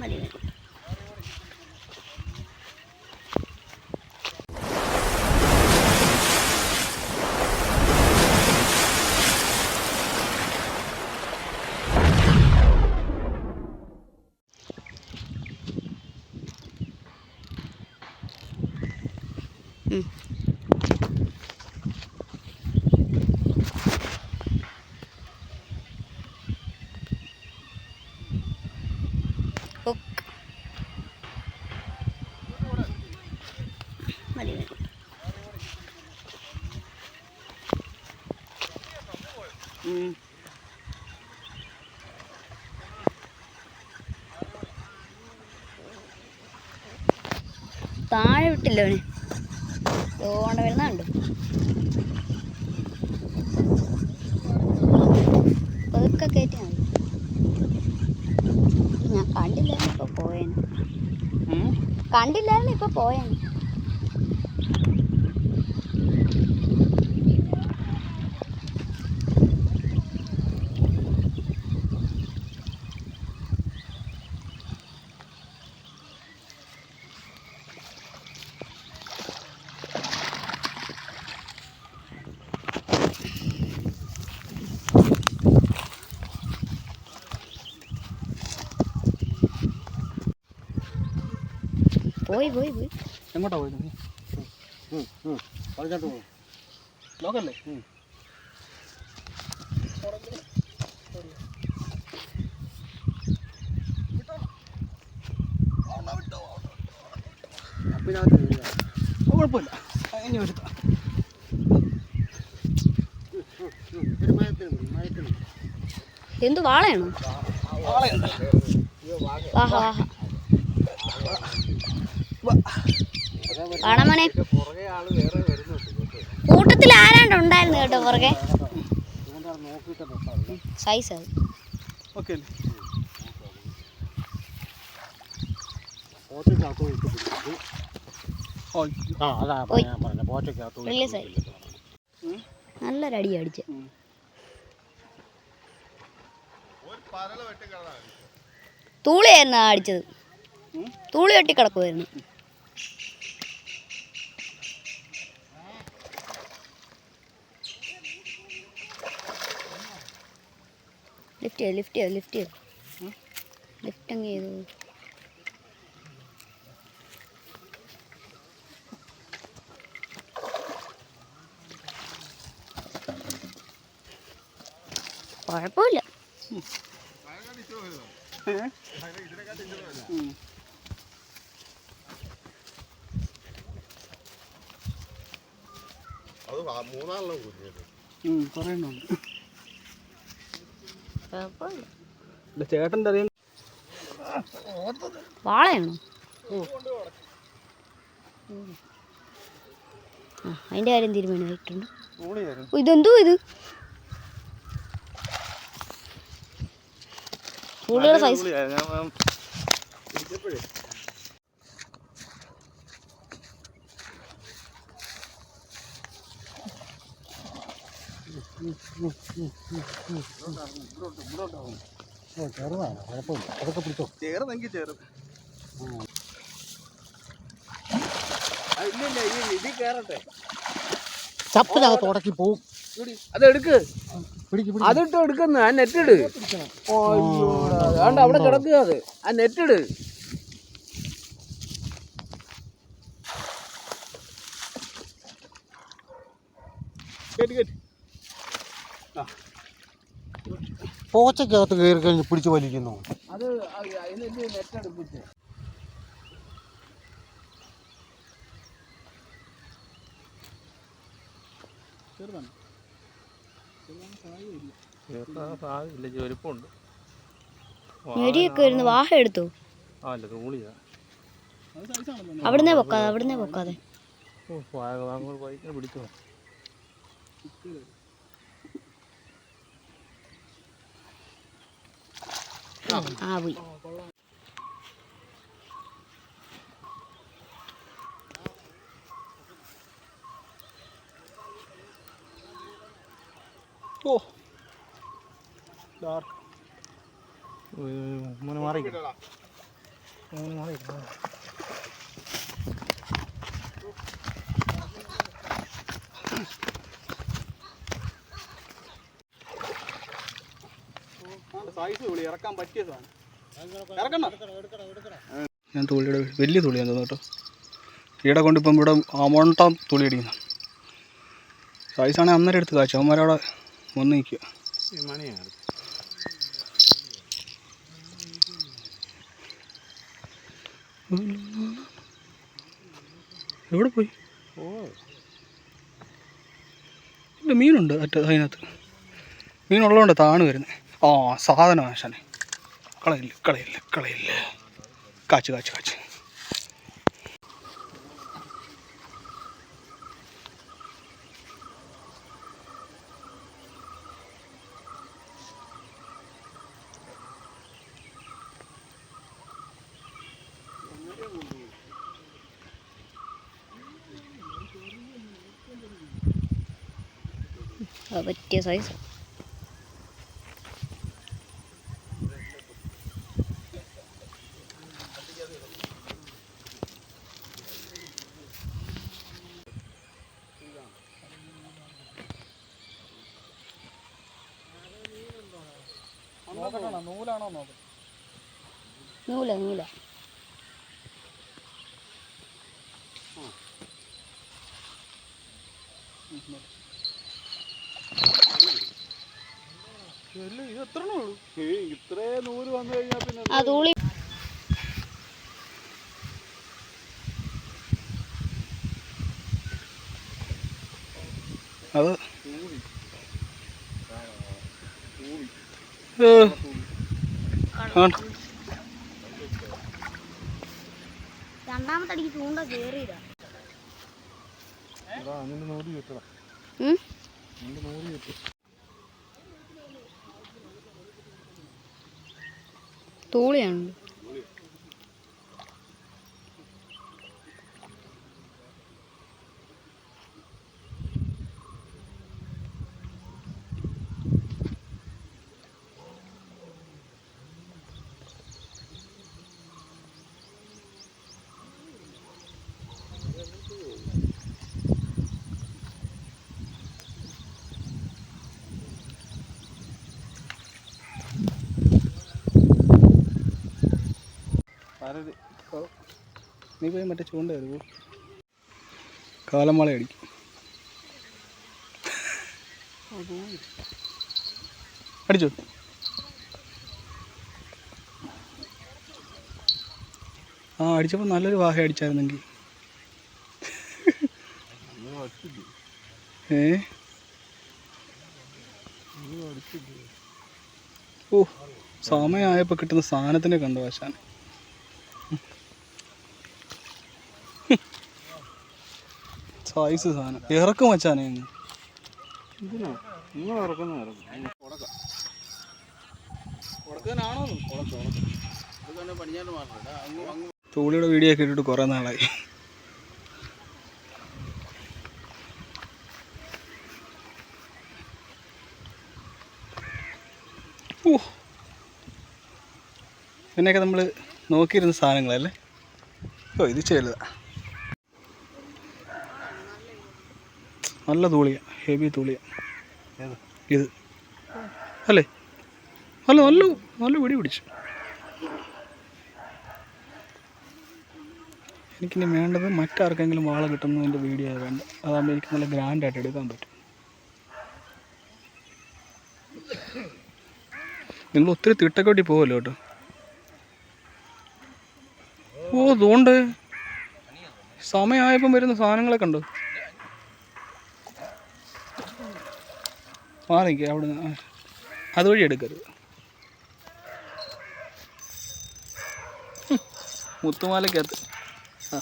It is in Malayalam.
മതി മതി മതി മതി താഴെ വിട്ടില്ല അവന്? തോണ്ട വരുന്നുണ്ട്. പതുക്കെ കയറ്റി മതി. ഞാൻ കണ്ടില്ലായിരുന്നു ഇപ്പൊ പോയേനെ. കണ്ടില്ലായിരുന്നു ഇപ്പൊ പോയേനെ. പോയി പോയി പോയി. എങ്ങോട്ടാ പോയത് പറഞ്ഞിട്ട് പോകും ലോക്കല്ലേ കുഴപ്പമില്ല ഇനി ഒരു. എന്തു വാളയാണോ? വാഹ വാഹ വാണമോനെ കൂട്ടത്തിൽ ആരാണ്ട് ഉണ്ടായിരുന്നു കേട്ടോ പുറകെ. സൈസ് അത്. ഓക്കെ അല്ലേ പോച്ചയ്ക്കകത്ത് പോയിട്ട് ഓ ആ അതാ പോയി. ഞാൻ പറഞ്ഞത് പോച്ചയ്ക്കകത്ത് പോയിട്ട് Release ആയി. പിടിക്കും. നല്ലൊരു അടി അടിച്ച്. തൂളിയായിരുന്നു അടിച്ചത്. തൂളി വെട്ടി കിടക്കുമായിരുന്നു ലിഫ്റ്റ് ചെയ്ത് ലിഫ്റ്റ് ചെയ്ത് ലിഫ്റ്റ് ചെയ്ത് ലിഫ്റ്റ് അങ്ങ് ചെയ്തു. കുഴപ്പമില്ല. കുറേ എണ്ണമുണ്ട് കുഴപ്പമില്ല ഇല്ല ചേട്ടന്റെ അറിയാൻ വാളയാണോ? ഉം. ആ അതിന്റെ കാര്യം തീരുമാനമായിട്ടുണ്ട്. ഇതെന്തോ ഇത്? പുള്ളിയുടെ സൈസ് ഓ, ചെറുതാണ് കുഴപ്പമില്ല അതൊക്കെ പിടിച്ചോ ചേർന്നെങ്കിൽ ചേർന്ന് ഇല്ല ഇല്ല ഈ കയറട്ടെ ചപ്പിനകത്ത് ഉടക്കി പോവും. അത് എടുക്ക്. അതിട്ട് എടുക്കുന്ന ആ നെറ്റ് ഇട്. അതാണ്ട് അവിടെ കിടക്കുക അത്. ആ നെറ്റ് ഇട്. കേട്ട് കേട്ട്. പോച്ചയ്ക്കകത്ത് കയറി കഴിഞ്ഞ് പിടിച്ച് വലിക്കുന്നു. അത് ചെറുതാണ്. സാധ്യമില്ല ചെരുപ്പുണ്ട്. ഞെരിയൊക്കെ വാഹ എടുത്തു. അല്ല തൂളിയാ. അവിടുന്നേ പൊക്കാതെ അവിടുന്നേ പൊക്കാതെ. പിടിച്ചോ? ആ പോയി ഓ ഡാർക്ക് മോനെ മാറി മൂന്ന് തുള്ളി ഇറക്കാൻ പറ്റിയ സാധനം. ഞാൻ തുള്ളിയുടെ വലിയ തുള്ളിയാണ് തോന്നുന്നു കേട്ടോ. ഈടെ കൊണ്ടിപ്പം ഇവിടെ അമൗണ്ടാം തുള്ളി അടിക്കുന്നു. സൈസാണെങ്കിൽ അന്നേരം എടുത്ത് കാച്ചു. അവന്മാരവിടെ വന്ന് നിൽക്കുക. മണിയാണ്. എവിടെ പോയി? ഇല്ല മീനുണ്ട് അറ്റ അതിനകത്ത്. മീനുള്ളതുകൊണ്ട് താണ് വരുന്നത് ആ സാധനം ആശാനെ. കളയില്ല കളയില്ല കളയില്ല. കാച്ച് കാച്ച് കാച്ച്. പറ്റിയ സൈസ് നൂലാണോ നോക്കാം. നൂല നൂല. ഇത്രേ നൂൽ വന്നു കഴിഞ്ഞാൽ പിന്നെ അത് അടിക്ക് ചൂണ്ട കേറിയതാ തൂളിയാണ് ആരത്? ഓ. നീ പോയി മറ്റേ ചൂണ്ട വരുമോ കാലമള അടിക്കും അടിച്ചോ. ആ അടിച്ചപ്പോൾ നല്ലൊരു വാഹ അടിച്ചായിരുന്നെങ്കിൽ ഏ? ഓ സമയമായപ്പോൾ കിട്ടുന്ന സാധനത്തിനെ കണ്ടു ആശാൻ സൈസ് സാധനം. ഇറക്കും വെച്ചാണ് ഇന്ന്. നിങ്ങൾ ഇറക്കുന്ന ഇറക്കും. തൂളിയുടെ വീഡിയോ ഒക്കെ ഇട്ടിട്ട് കുറേ നാളായി. പിന്നെയൊക്കെ നമ്മൾ നോക്കിയിരുന്ന സാധനങ്ങളല്ലേ? ഓ ഇത് ചെറുതാ. നല്ല തൂളിയാണ് ഹെവി തൂളിയാണ് ഇത്. അല്ലേ? നല്ല നല്ല നല്ല പിടി പിടിച്ചു. എനിക്കിനി വേണ്ടത് മറ്റാർക്കെങ്കിലും വാള കിട്ടുന്നതിന്റെ വീഡിയോ വേണ്ട അതാകുമ്പോൾ എനിക്ക് നല്ല ഗ്രാൻഡായിട്ട് എടുക്കാൻ പറ്റും. നിങ്ങൾ ഒത്തിരി തിട്ടക്കൊട്ടി പോകുമല്ലോ കേട്ടോ. ഓ അതുകൊണ്ട് സമയമായപ്പം വരുന്ന സാധനങ്ങളെ കണ്ടോ? മാറിക്കേ അവിടെ നിന്ന് അതുവഴി എടുക്കരുത്. മുത്തുമാലയ്ക്കകത്ത്. ആ.